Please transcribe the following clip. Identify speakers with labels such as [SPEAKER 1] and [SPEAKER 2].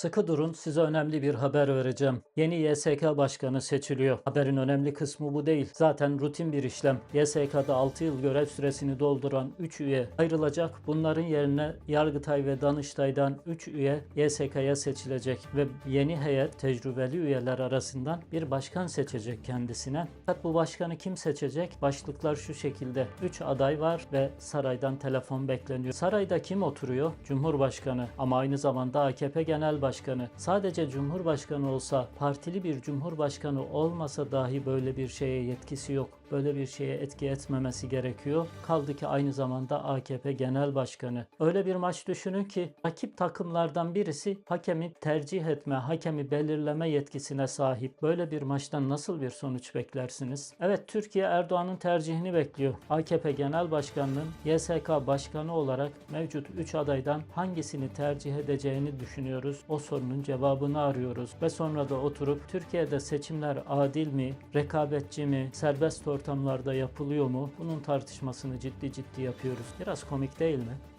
[SPEAKER 1] Sıkı durun size önemli bir haber vereceğim. Yeni YSK başkanı seçiliyor. Haberin önemli kısmı bu değil. Zaten rutin bir işlem. YSK'da 6 yıl görev süresini dolduran 3 üye ayrılacak. Bunların yerine Yargıtay ve Danıştay'dan 3 üye YSK'ya seçilecek ve yeni heyet tecrübeli üyeler arasından bir başkan seçecek kendisine. Fakat bu başkanı kim seçecek? Başlıklar şu şekilde. 3 aday var ve saraydan telefon bekleniyor. Sarayda kim oturuyor? Cumhurbaşkanı ama aynı zamanda AKP Genel Başkanı. Sadece Cumhurbaşkanı olsa, partili bir Cumhurbaşkanı olmasa dahi böyle bir şeye yetkisi yok. Böyle bir şeye etki etmemesi gerekiyor. Kaldı ki aynı zamanda AKP Genel Başkanı. Öyle bir maç düşünün ki rakip takımlardan birisi hakemi tercih etme, hakemi belirleme yetkisine sahip. Böyle bir maçtan nasıl bir sonuç beklersiniz? Evet Türkiye Erdoğan'ın tercihini bekliyor. AKP Genel Başkanı'nın YSK Başkanı olarak mevcut 3 adaydan hangisini tercih edeceğini düşünüyoruz. O sorunun cevabını arıyoruz ve sonra da oturup Türkiye'de seçimler adil mi, rekabetçi mi, serbest ortamlarda yapılıyor mu? Bunun tartışmasını ciddi ciddi yapıyoruz. Biraz komik değil mi?